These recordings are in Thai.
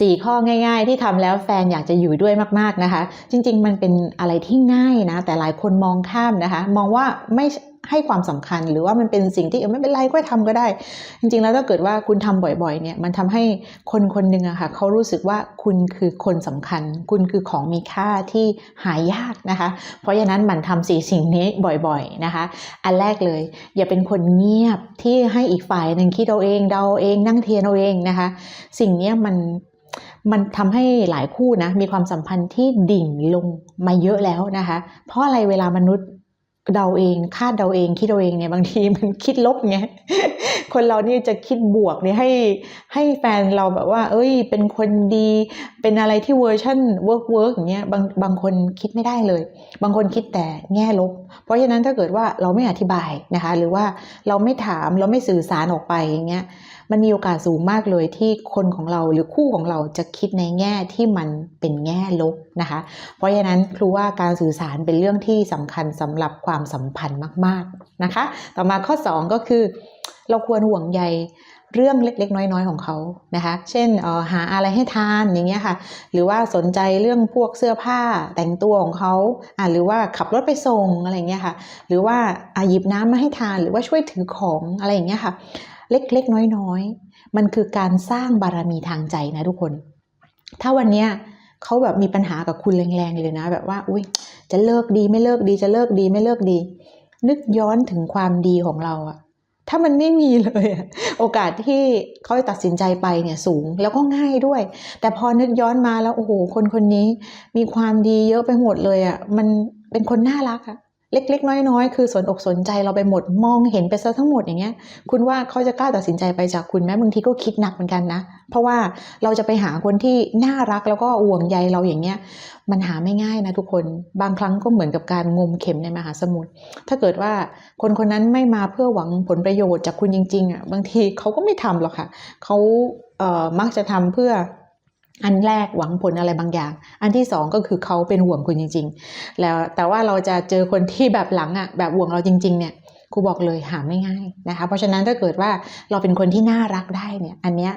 สี่ข้อง่าย ๆ ที่ทำแล้วแฟนอยากจะอยู่ด้วยมากๆนะคะ จริง ๆ มันเป็นอะไรที่ง่ายนะ แต่หลายคนมองข้ามนะคะ มองว่าไม่ให้ความสำคัญหรือว่ามันเป็นสิ่งที่เออไม่เป็นไรก็ทำก็ได้ จริง ๆ แล้วถ้าเกิดว่าคุณทำบ่อยๆ เนี่ยมันทำให้คนคนหนึ่งอะค่ะเขารู้สึกว่าคุณคือคนสำคัญ คุณคือของมีค่าที่หายากนะคะ เพราะฉะนั้นหมันทำสี่สิ่งนี้บ่อยๆนะคะ อันแรกเลย อย่าเป็นคนเงียบที่ให้อีกฝ่ายหนึ่งคิดเอาเองเดาเองนั่งเทียนเอาเองนะคะ สิ่งนี้มัน มันทำให้หลายคู่นะมีความสัมพันธ์ที่ดิ่งลงมาเยอะแล้วนะคะ เพราะอะไรเวลามนุษย์เดาเองคาดเดาเองคิดเอาเองเนี่ยบางทีมันคิดลบไงคนเรานี่จะคิดบวกเนี่ยให้ให้แฟนเราแบบว่า เอ้ย เป็นคนดี เป็นอะไรที่เวอร์ชันเวิร์กเวิร์กอย่างเงี้ยบางบางคนคิดไม่ได้เลย บางคนคิดแต่แง่ลบ เพราะฉะนั้นถ้าเกิดว่าเราไม่อธิบายนะคะ หรือว่าเราไม่ถามเราไม่สื่อสารออกไปอย่างเงี้ย มันมีโอกาสสูงมากเลยที่คนของเราหรือคู่ของเราจะคิดในแง่ที่มันเป็นแง่ลบนะคะ เพราะฉะนั้นครูว่าการสื่อสารเป็นเรื่องที่สำคัญสำหรับความสัมพันธ์มาก ๆนะคะ ต่อมาข้อ 2 ก็คือ เราควรห่วงใยเรื่องเล็กๆ น้อยๆ ของเขานะคะ เช่นเออหาอะไรให้ทานอย่างเงี้ยค่ะ หรือว่าสนใจเรื่องพวกเสื้อผ้าแต่งตัวของเขาอ่าหรือว่าขับรถไปส่งอะไรเงี้ยค่ะ หรือว่าอะหยิบน้ำมาให้ทาน หรือว่าช่วยถือของอะไรอย่างเงี้ยค่ะ เล็กๆ น้อยๆ มันคือการสร้างบารมีทางใจนะทุกคน ถ้าวันเนี้ยเขาแบบมีปัญหากับคุณแรงๆเลยนะ แบบว่า อุ้ยจะเลิกดีไม่เลิกดีจะเลิกดีไม่เลิกดี นึกย้อนถึงความดีของเราอะถ้ามันไม่มีเลยโอกาสที่เขาจะตัดสินใจไปเนี่ยสูงแล้วก็ง่ายด้วย แต่พอนึกย้อนมาแล้วโอ้โหคนคนนี้มีความดีเยอะไปหมดเลยอะมันเป็นคนน่ารักอะ เล็กๆ น้อยๆ คือสนอกสนใจเราไปหมดมองเห็นไปซะทั้งหมดอย่างเงี้ย คุณว่าเขาจะกล้าตัดสินใจไปจากคุณไหมบางทีก็คิดหนักเหมือนกันนะ เพราะว่าเราจะไปหาคนที่น่ารักแล้วก็ห่วงใยเราอย่างเงี้ย มันหาไม่ง่ายนะทุกคน บางครั้งก็เหมือนกับการงมเข็มในมหาสมุทร ถ้าเกิดว่าคนคนนั้นไม่มาเพื่อหวังผลประโยชน์จากคุณจริงๆอะ บางทีเขาก็ไม่ทำหรอกค่ะ เขาเอ่อมักจะทำเพื่อ อันแรกหวังผลอะไรบางอย่าง อันที่สองก็คือเขาเป็นห่วงคุณจริง ๆ แล้วแต่ว่าเราจะเจอคนที่แบบหลังอะแบบห่วงเราจริง ๆ เนี่ยครูบอกเลยหาไม่ง่ายนะคะ เพราะฉะนั้นถ้าเกิดว่าเราเป็นคนที่น่ารักได้เนี่ย อันเนี้ย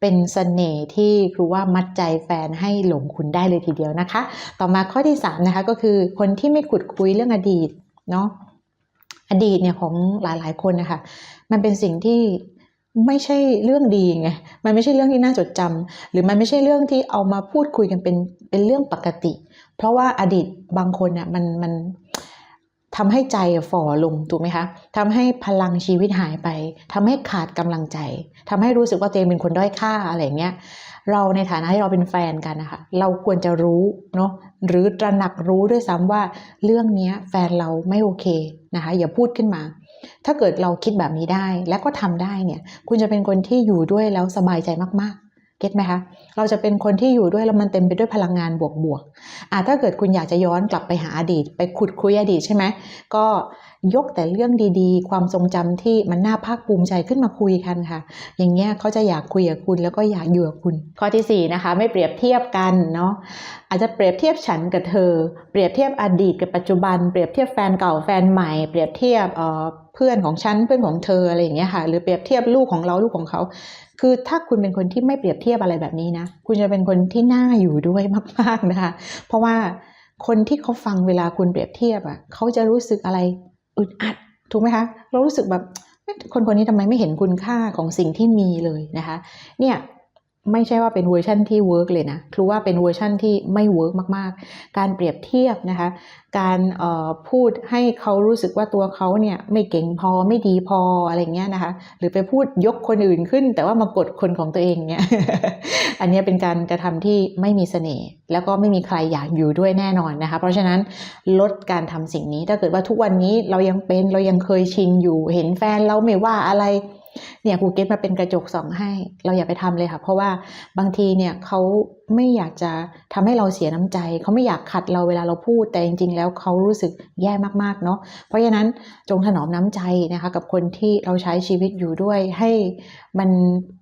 เป็นเสน่ห์ที่ครูว่ามัดใจแฟนให้หลงคุณได้เลยทีเดียวนะคะ ต่อมาข้อที่สามนะคะก็คือคนที่ไม่ขุดคุยเรื่องอดีตเนาะอดีตเนี่ยของหลายๆคนนะคะมันเป็นสิ่งที่ ไม่ใช่เรื่องดีไง มันไม่ใช่เรื่องที่น่าจดจำหรือมันไม่ใช่เรื่องที่เอามาพูดคุยกันเป็นเป็นเรื่องปกติ เพราะว่าอดีตบางคนเนี่ยมันมัน ทำให้ใจฝ่อลงถูกไหมคะทำให้พลังชีวิตหายไปทำให้ขาดกำลังใจทำให้รู้สึกว่าตัวเองเป็นคนด้อยค่าอะไรเงี้ยเราในฐานะที่เราเป็นแฟนกันนะคะเราควรจะรู้เนาะหรือตระหนักรู้ด้วยซ้ำว่าเรื่องเนี้ยแฟนเราไม่โอเคนะคะอย่าพูดขึ้นมา ถ้าเกิดเราคิดแบบนี้ได้และก็ทำได้เนี่ย คุณจะเป็นคนที่อยู่ด้วยแล้วสบายใจมากๆ เก็ตไหมคะ เราจะเป็นคนที่อยู่ด้วยแล้วมันเต็มไปด้วยพลังงานบวกๆอะถ้าเกิดคุณอยากจะย้อนกลับไปหาอดีต ไปขุดคุยอดีตใช่ไหม ก็ ยกแต่เรื่องดีๆ ความทรงจำที่มันน่าภาคภูมิใจขึ้นมาคุยกันค่ะ อย่างเงี้ยเขาจะอยากคุยกับคุณแล้วก็อยากอยู่กับคุณ ข้อที่สี่นะคะไม่เปรียบเทียบกันเนาะอาจจะเปรียบเทียบฉันกับเธอ เปรียบเทียบอดีตกับปัจจุบัน เปรียบเทียบแฟนเก่าแฟนใหม่ เปรียบเทียบเอ่อเพื่อนของฉันเพื่อนของเธออะไรอย่างเงี้ยค่ะ หรือเปรียบเทียบลูกของเราลูกของเขา คือถ้าคุณเป็นคนที่ไม่เปรียบเทียบอะไรแบบนี้นะ คุณจะเป็นคนที่น่าอยู่ด้วยมาก ๆนะคะ เพราะว่าคนที่เขาฟังเวลาคุณเปรียบเทียบอะเขาจะรู้สึกอะไร อึดอัดถูกไหมคะเรารู้สึกแบบคนคนนี้ทำไมไม่เห็นคุณค่าของสิ่งที่มีเลยนะคะเนี่ย ไม่ใช่ว่าเป็นเวอร์ชั่นที่เวิร์กเลยนะคือว่าเป็นเวอร์ชั่นที่ไม่เวิร์กมากๆ การเปรียบเทียบนะคะ การพูดให้เขารู้สึกว่าตัวเขาเนี่ยไม่เก่งพอไม่ดีพออะไรเงี้ยนะคะ หรือไปพูดยกคนอื่นขึ้น แต่ว่ามากดคนของตัวเองเนี่ย อันนี้เป็นการกระทำที่ไม่มีเสน่ห์ แล้วก็ไม่มีใครอยากอยู่ด้วยแน่นอนนะคะ เพราะฉะนั้นลดการทำสิ่งนี้ ถ้าเกิดว่าทุกวันนี้เรายังเป็นเรายังเคยชินอยู่ เห็นแฟนเราไม่ว่าอะไร เนี่ยครูเก็ตมาเป็นกระจกส่องให้ เราอย่าไปทำเลยค่ะ เพราะว่าบางทีเนี่ยเขาไม่อยากจะทำให้เราเสียน้ำใจ เขาไม่อยากขัดเราเวลาเราพูด แต่จริงๆ แล้วเขารู้สึกแย่มากๆเนาะ เพราะฉะนั้นจงถนอมน้ำใจนะคะ กับคนที่เราใช้ชีวิตอยู่ด้วย ให้มัน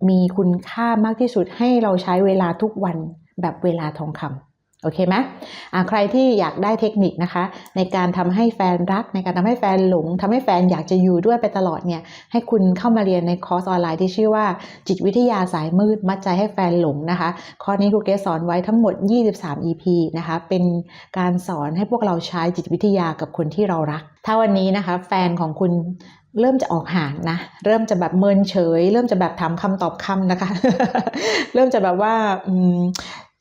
มีคุณค่ามากที่สุดให้เราใช้เวลาทุกวันแบบเวลาทองคำ โอเคไหมใครที่อยากได้เทคนิคนะคะ ในการทำให้แฟนรัก ในการทำให้แฟนหลงทำให้แฟนอยากจะอยู่ด้วยไปตลอดเนี่ย ให้คุณเข้ามาเรียนในคอร์สออนไลน์ที่ชื่อว่า จิตวิทยาสายมืดมัดใจให้แฟนหลงนะคะ คอร์สนี้ครูเกสสอนไว้ทั้งหมด 23 EP นะคะ เป็นการสอนให้พวกเราใช้จิตวิทยากับคนที่เรารัก ถ้าวันนี้นะคะ แฟนของคุณเริ่มจะออกห่างนะ เริ่มจะแบบเมินเฉย เริ่มจะแบบถามคำตอบคำนะคะ เริ่มจะแบบว่าอืม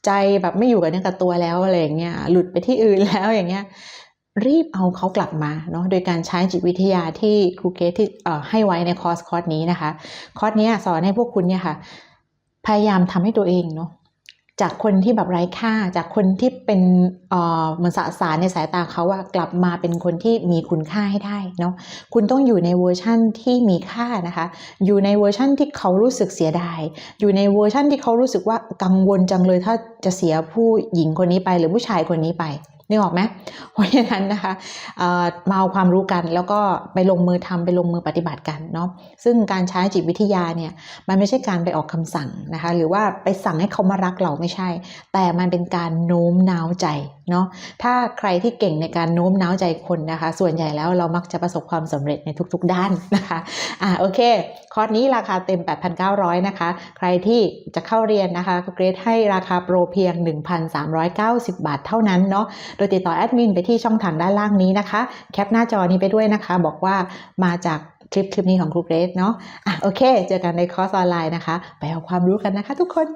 ใจแบบไม่อยู่กับเนื้อกับตัวแล้วอะไรอย่างเงี้ยหลุดไปที่อื่นแล้วอย่างเงี้ยรีบเอาเขากลับมาเนาะโดยการใช้จิตวิทยาที่ครูเกตที่เอ่อให้ไว้ในคอร์สคอร์สนี้นะคะ คอร์สนี้สอนให้พวกคุณเนี่ยค่ะ พยายามทำให้ตัวเองเนาะ จากคนที่แบบไร้ค่า จากคนที่เป็นเอ่อเหมือนสสารในสายตาเขาอะกลับมาเป็นคนที่มีคุณค่าให้ได้เนาะคุณต้องอยู่ในเวอร์ชั่นที่มีค่านะคะ อยู่ในเวอร์ชั่นที่เขารู้สึกเสียดาย อยู่ในเวอร์ชั่นที่เขารู้สึกว่ากังวลจังเลยถ้าจะเสียผู้หญิงคนนี้ไปหรือผู้ชายคนนี้ไป นึกออกไหมเพราะฉะนั้นนะคะมาเอาความรู้กันแล้วก็ไปลงมือทำไปลงมือปฏิบัติกันเนาะซึ่งการใช้จิตวิทยาเนี่ยมันไม่ใช่การไปออกคำสั่งนะคะหรือว่าไปสั่งให้เขามารักเราไม่ใช่ แต่มันเป็นการโน้มน้าวใจเนาะถ้าใครที่เก่งในการโน้มน้าวใจคนนะคะ ส่วนใหญ่แล้วเรามักจะประสบความสำเร็จในทุกๆด้านนะคะอ่าโอเค คอร์สนี้ราคาเต็ม 8,900 นะคะ ใครที่จะเข้าเรียนนะคะก็เกรดให้ราคาโปรเพียง 1,390 บาทเท่านั้นเนาะโดยติดต่อแอดมินไปที่ช่องทางด้านล่างนี้นะคะ แคปหน้าจอนี้ไปด้วยนะคะ บอกว่ามาจากคลิปคลิปนี้ของครูเกรซเนาะอะโอเค เจอกันในคอร์สออนไลน์นะคะ ไปเอาความรู้กันนะคะทุกคน